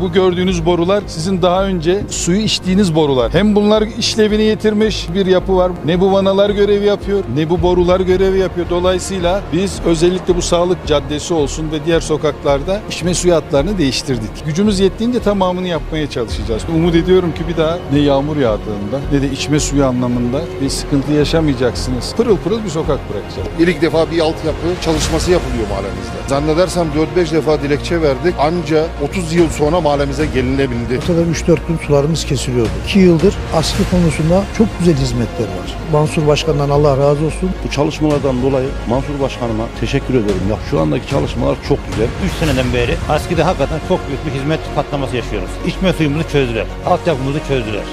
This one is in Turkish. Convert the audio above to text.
bu gördüğünüz borular sizin daha önce suyu içtiğiniz borular. Hem bunlar işlevini yitirmiş bir yapı var. Ne bu vanalar görevi yapıyor ne bu borular görevi yapıyor. Dolayısıyla biz özellikle bu sağlık caddesi olsun ve diğer sokaklarda içme suyu hatlarını değiştirdik. Gücümüz yettiğince tamamını yapmaya çalışacağız. Umut ediyorum ki bir daha ne yağmur yağdığında ne de içme suyu anlamında bir sıkıntı yaşamayacaksınız. Pırıl pırıl bir sokak bırakacağız. İlk defa bir altyapı çalışması yapılıyor mahallemizde. Zannedersem 4-5 defa dilekçe verdik. Anca 30 yıl sonra mahallemize gelinebildi. Ortada 3-4 gün sularımız kesiliyordu. 2 yıldır askı konusunda çok güzel hizmetler var. Mansur Başkan'dan Allah razı olsun. Bu çalışmalardan dolayı Mansur Başkanıma teşekkür ederim. Ya şu andaki çalışmalar çok güzel. 3 seneden beri Aski'de hakikaten çok büyük bir hizmet patlaması yaşıyoruz. İçme suyumuzu çözdüler. Altyapımızı çözdüler.